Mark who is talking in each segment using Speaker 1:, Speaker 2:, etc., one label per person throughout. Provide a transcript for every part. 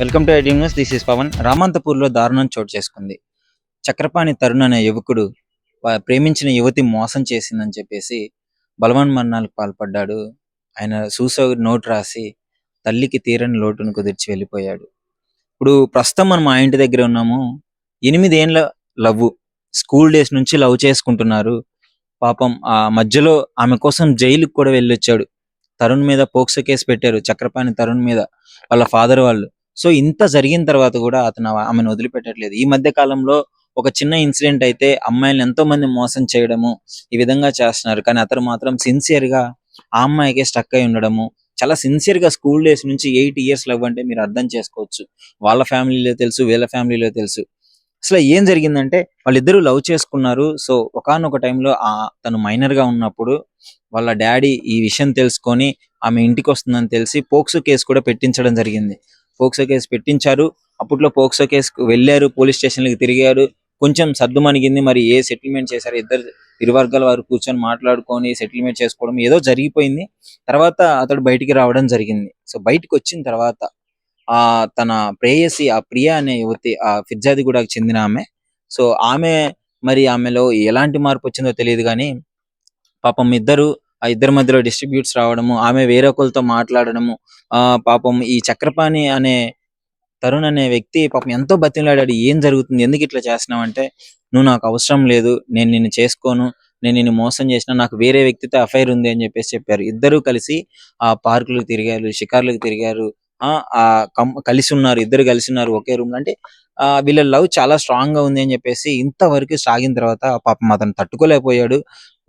Speaker 1: welcome to ID news. This is Pawan. రామంతపూర్లో దారుణం చోటు చేసుకుంది. చక్రపాణి తరుణ్ అనే యువకుడు ప్రేమించిన యువతి మోసం చేసిందని చెప్పేసి బలవన్ మరణాలకు పాల్పడ్డాడు. ఆయన సూసైడ్ నోట్ రాసి తల్లికి తీరని లోటును కుదిర్చి వెళ్ళిపోయాడు. ఇప్పుడు ప్రస్తుతం మనం మా ఇంటి దగ్గర ఉన్నాము. ఎనిమిదేండ్ల లవ్ స్కూల్ డేస్ నుంచి లవ్ చేసుకుంటున్నారు. పాపం ఆ మధ్యలో ఆమె కోసం జైలుకి కూడా వెళ్ళొచ్చాడు. తరుణ్ మీద పోక్సో కేసు పెట్టారు. చక్రపాణి తరుణ్ మీద వాళ్ళ ఫాదర్ వాళ్ళు. సో ఇంత జరిగిన తర్వాత కూడా అతను ఆమెను వదిలిపెట్టట్లేదు. ఈ మధ్య కాలంలో ఒక చిన్న ఇన్సిడెంట్ అయితే అమ్మాయిలను ఎంతో మంది మోసం చేయడము ఈ విధంగా చేస్తున్నారు. కానీ అతను మాత్రం సిన్సియర్గా ఆ అమ్మాయికే స్టక్ అయి ఉండడము చాలా సిన్సియర్గా స్కూల్ డేస్ నుంచి ఎయిట్ ఇయర్స్ లవ్ అంటే మీరు అర్థం చేసుకోవచ్చు. వాళ్ళ ఫ్యామిలీలో తెలుసు వీళ్ళ ఫ్యామిలీలో తెలుసు. అసలు ఏం జరిగిందంటే వాళ్ళిద్దరూ లవ్ చేసుకున్నారు. సో ఒకనొక టైంలో ఆ తను మైనర్గా ఉన్నప్పుడు వాళ్ళ డాడీ ఈ విషయం తెలుసుకొని ఆమె ఇంటికి వస్తుందని తెలిసి పోక్సో కేసు కూడా పెట్టించడం జరిగింది. పోక్సో కేసు పెట్టించారు. అప్పట్లో పోక్సో కేసుకు వెళ్ళారు పోలీస్ స్టేషన్లకు తిరిగారు. కొంచెం సర్దుమణిగింది మరి ఏ సెటిల్మెంట్ చేశారు? ఇద్దరు ఇరు వర్గాల వారు కూర్చొని మాట్లాడుకొని సెటిల్మెంట్ చేసుకోవడం ఏదో జరిగిపోయింది. తర్వాత అతడు బయటికి రావడం జరిగింది. సో బయటకు వచ్చిన తర్వాత ఆ తన ప్రేయసి ఆ ప్రియ అనే యువతి ఆ ఫిర్జాదిగూడకు చెందిన ఆమె. సో ఆమె మరి ఆమెలో ఎలాంటి మార్పు వచ్చిందో తెలియదు కానీ పాపం ఇద్దరు ఆ ఇద్దరి మధ్యలో డిస్ట్రిబ్యూట్స్ రావడము ఆమె వేరే ఒకరితో మాట్లాడడము ఆ పాపం ఈ చక్రపాణి అనే తరుణ్ అనే వ్యక్తి పాపం ఎంతో బతిలాడాడు ఏం జరుగుతుంది? ఎందుకు ఇట్లా చేస్తున్నావు అంటే నువ్వు నాకు అవసరం లేదు నేను నిన్ను చేసుకోను నేను నిన్ను మోసం చేసిన నాకు వేరే వ్యక్తితో అఫైర్ ఉంది అని చెప్పేసి చెప్పారు. ఇద్దరు కలిసి ఆ పార్కులకు తిరిగారు షికార్లకు తిరిగారు. ఆ ఆ కం- కలిసి ఉన్నారు ఇద్దరు కలిసి ఉన్నారు ఒకే రూమ్ అంటే ఆ వీళ్ళ లవ్ చాలా స్ట్రాంగ్గా ఉంది అని చెప్పేసి ఇంతవరకు సాగిన తర్వాత పాపం అతను తట్టుకోలేకపోయాడు.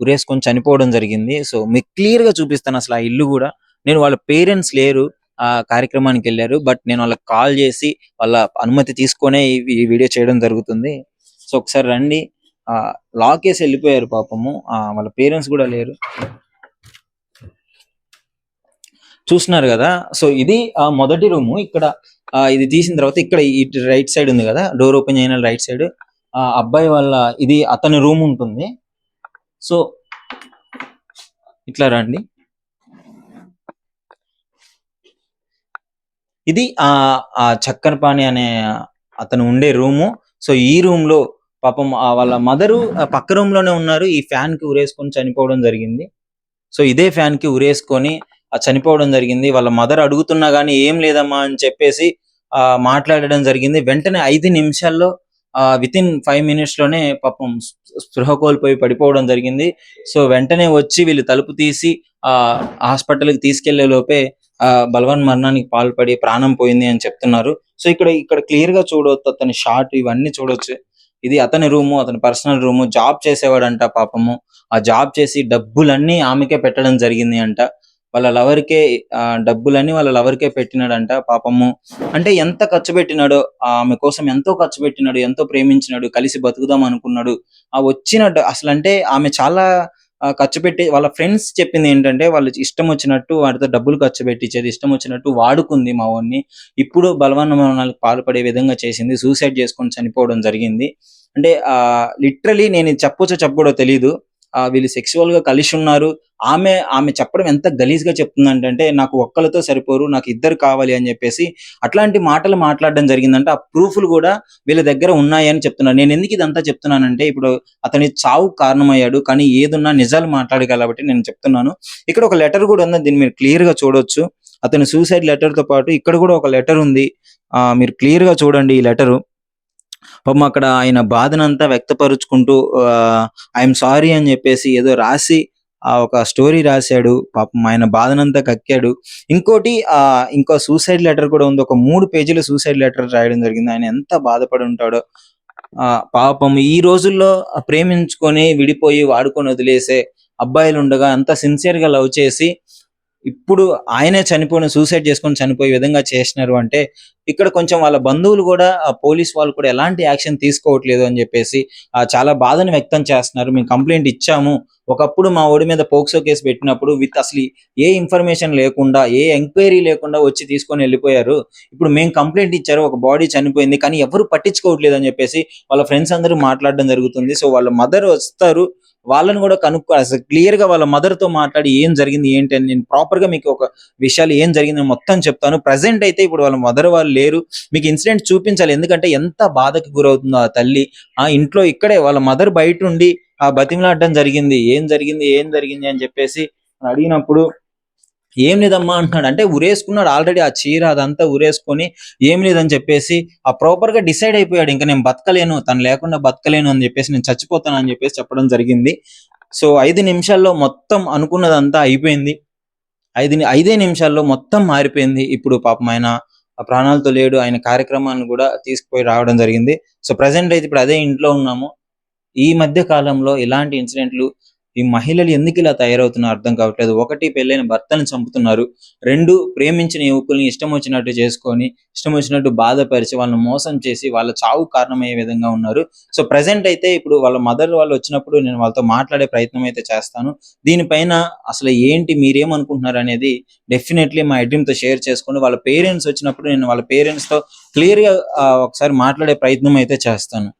Speaker 1: ఉరేసుకొని చనిపోవడం జరిగింది. సో మీకు క్లియర్గా చూపిస్తాను అసలు ఆ ఇల్లు కూడా. నేను వాళ్ళ పేరెంట్స్ లేరు ఆ కార్యక్రమానికి వెళ్ళారు. బట్ నేను వాళ్ళకి కాల్ చేసి వాళ్ళ అనుమతి తీసుకొనే ఈ వీడియో చేయడం జరుగుతుంది. సో ఒకసారి రండి. ఆ లాక్ వేసి వెళ్ళిపోయారు పాపము. ఆ వాళ్ళ పేరెంట్స్ కూడా లేరు. చూస్తున్నారు కదా. సో ఇది ఆ మొదటి రూము. ఇక్కడ ఇది తీసిన తర్వాత ఇక్కడ ఈ రైట్ సైడ్ ఉంది కదా. డోర్ ఓపెన్ అయిన రైట్ సైడ్. ఆ అబ్బాయి వాళ్ళ ఇది అతని రూమ్ ఉంటుంది. సో ఇట్లా రండి. ఇది ఆ ఆ చక్కనపాణి అనే అతను ఉండే రూము. సో ఈ రూమ్లో పాపం వాళ్ళ మదరు పక్క రూమ్లోనే ఉన్నారు. ఈ ఫ్యాన్కి ఉరేసుకొని చనిపోవడం జరిగింది. సో ఇదే ఫ్యాన్కి ఉరేసుకొని ఆ చనిపోవడం జరిగింది. వాళ్ళ మదర్ అడుగుతున్నా గానీ ఏం లేదమ్మా అని చెప్పేసి మాట్లాడడం జరిగింది. వెంటనే ఐదు నిమిషాల్లో విత్ ఇన్ ఫైవ్ మినిట్స్లోనే పాపం స్పృహ కోల్పోయి పడిపోవడం జరిగింది. సో వెంటనే వచ్చి వీళ్ళు తలుపు తీసి ఆ హాస్పిటల్కి తీసుకెళ్ళే లోపే ఆ బలవన్ మరణానికి పాల్పడి ప్రాణం పోయింది అని చెప్తున్నారు. సో ఇక్కడ ఇక్కడ క్లియర్గా చూడవచ్చు అతని షార్ట్ ఇవన్నీ చూడొచ్చు. ఇది అతని రూము అతని పర్సనల్ రూము. జాబ్ చేసేవాడంట పాపము. ఆ జాబ్ చేసి డబ్బులన్నీ ఆమెకే పెట్టడం జరిగింది అంట. వాళ్ళ లవర్కే ఆ డబ్బులన్నీ వాళ్ళ లవర్కే పెట్టినాడంట పాపము. అంటే ఎంత ఖర్చు పెట్టినాడో ఆమె కోసం ఎంతో ఖర్చు పెట్టినాడు ఎంతో ప్రేమించినాడు కలిసి బతుకుదాం అనుకున్నాడు. ఆ వచ్చిన అసలు అంటే ఆమె చాలా ఖర్చు పెట్టి వాళ్ళ ఫ్రెండ్స్ చెప్పింది ఏంటంటే వాళ్ళు ఇష్టం వచ్చినట్టు వాటితో డబ్బులు ఖర్చు పెట్టించేది ఇష్టం వచ్చినట్టు వాడుకుంది మా వాడిని. ఇప్పుడు బలవన్మరణాలకు పాల్పడే విధంగా చేసింది సూసైడ్ చేసుకొని చనిపోవడం జరిగింది. అంటే ఆ లిటరలీ నేను చెప్పొచ్చో చెప్పకూడదో తెలియదు వీళ్ళు సెక్సువల్గా కలిసి ఉన్నారు. ఆమె ఆమె చెప్పడం ఎంత గలీజ్గా చెప్తుందంటే నాకు ఒక్కరితో సరిపోరు నాకు ఇద్దరు కావాలి అని చెప్పేసి అట్లాంటి మాటలు మాట్లాడడం జరిగిందంటే. ఆ ప్రూఫ్లు కూడా వీళ్ళ దగ్గర ఉన్నాయని చెప్తున్నాను నేను ఎందుకు ఇదంతా చెప్తున్నానంటే ఇప్పుడు అతని చావు కారణమయ్యాడు కానీ ఏదున్నా నిజాలు మాట్లాడగల కాబట్టి నేను చెప్తున్నాను. ఇక్కడ ఒక లెటర్ కూడా ఉంది దీన్ని మీరు క్లియర్గా చూడొచ్చు. అతని సూసైడ్ లెటర్తో పాటు ఇక్కడ కూడా ఒక లెటర్ ఉంది. ఆ మీరు క్లియర్గా చూడండి ఈ లెటరు పాపం అక్కడ ఆయన బాధనంతా వ్యక్తపరుచుకుంటూ ఐఎమ్ సారీ అని చెప్పేసి ఏదో రాసి ఆ ఒక స్టోరీ రాశాడు. పాపం ఆయన బాధనంతా కక్కాడు. ఇంకోటి ఆ ఇంకో సూసైడ్ లెటర్ కూడా ఉంది. ఒక మూడు పేజీల సూసైడ్ లెటర్ రాయడం జరిగింది. ఆయన ఎంత బాధపడి ఉంటాడో. ఆ పాపం ఈ రోజుల్లో ప్రేమించుకొని విడిపోయి వాడుకొని వదిలేసే అబ్బాయిలు ఉండగా అంత సిన్సియర్గా లవ్ చేసి ఇప్పుడు ఆయనే చనిపోయిన సూసైడ్ చేసుకొని చనిపోయే విధంగా చేసినారు అంటే ఇక్కడ కొంచెం వాళ్ళ బంధువులు కూడా ఆ పోలీస్ వాళ్ళు కూడా ఎలాంటి యాక్షన్ తీసుకోవట్లేదు అని చెప్పేసి చాలా బాధను వ్యక్తం చేస్తున్నారు. మేము కంప్లైంట్ ఇచ్చాము. ఒకప్పుడు మా ఓడి మీద పోక్సో కేసు పెట్టినప్పుడు విత్ అసలు ఏ ఇన్ఫర్మేషన్ లేకుండా ఏ ఎంక్వైరీ లేకుండా వచ్చి తీసుకొని వెళ్ళిపోయారు. ఇప్పుడు మేము కంప్లైంట్ ఇచ్చారు ఒక బాడీ చనిపోయింది కానీ ఎవరు పట్టించుకోవట్లేదు అని చెప్పేసి వాళ్ళ ఫ్రెండ్స్ అందరూ మాట్లాడడం జరుగుతుంది. సో వాళ్ళ మదర్ వస్తారు. వాళ్ళని కూడా కనుక్కో అసలు క్లియర్గా వాళ్ళ మదర్తో మాట్లాడి ఏం జరిగింది ఏంటి అని నేను ప్రాపర్గా మీకు ఒక విషయాలు ఏం జరిగింది మొత్తం చెప్తాను. ప్రజెంట్ అయితే ఇప్పుడు వాళ్ళ మదర్ వాళ్ళు లేరు. మీకు ఇన్సిడెంట్ చూపించాలి. ఎందుకంటే ఎంత బాధకి గురవుతుందో ఆ తల్లి. ఆ ఇంట్లో ఇక్కడే వాళ్ళ మదర్ బయట ఉండి ఆ బతిమలాడడం జరిగింది. ఏం జరిగింది? ఏం జరిగింది? అని చెప్పేసి అడిగినప్పుడు ఏం లేదమ్మా అంటున్నాడు. అంటే ఉరేసుకున్నాడు ఆల్రెడీ ఆ చీర అదంతా ఉరేసుకొని ఏం లేదని చెప్పేసి ఆ ప్రాపర్గా డిసైడ్ అయిపోయాడు. ఇంకా నేను బతకలేను. తను లేకుండా బతకలేను అని చెప్పేసి నేను చచ్చిపోతాను అని చెప్పేసి చెప్పడం జరిగింది. సో ఐదు నిమిషాల్లో మొత్తం అనుకున్నదంతా అయిపోయింది. ఐదు ఐదే నిమిషాల్లో మొత్తం మారిపోయింది. ఇప్పుడు పాపం ఆయన ప్రాణాలతో లేడు ఆయన కార్యక్రమాన్ని కూడా తీసుకుపోయి రావడం జరిగింది. సో ప్రజెంట్ అయితే ఇప్పుడు అదే ఇంట్లో ఉన్నాము. ఈ మధ్య కాలంలో ఇలాంటి ఇన్సిడెంట్లు ఈ మహిళలు ఎందుకు ఇలా తయారవుతున్నారో అర్థం కావట్లేదు. ఒకటి పెళ్ళైన భర్తను చంపుతున్నారు. రెండు ప్రేమించిన యువకుల్ని ఇష్టం వచ్చినట్టు చేసుకొని ఇష్టం వచ్చినట్టు బాధపరిచి వాళ్ళని మోసం చేసి వాళ్ళ చావు కారణమయ్యే విధంగా ఉన్నారు. సో ప్రజెంట్ అయితే ఇప్పుడు వాళ్ళ మదర్ వాళ్ళు వచ్చినప్పుడు నేను వాళ్ళతో మాట్లాడే ప్రయత్నం అయితే చేస్తాను. దీనిపైన అసలు ఏంటి మీరేమనుకుంటున్నారు అనేది డెఫినెట్లీ మా ఎడ్రీమ్తో షేర్ చేసుకొని వాళ్ళ పేరెంట్స్ వచ్చినప్పుడు నేను వాళ్ళ పేరెంట్స్తో క్లియర్గా ఒకసారి మాట్లాడే ప్రయత్నం అయితే చేస్తాను.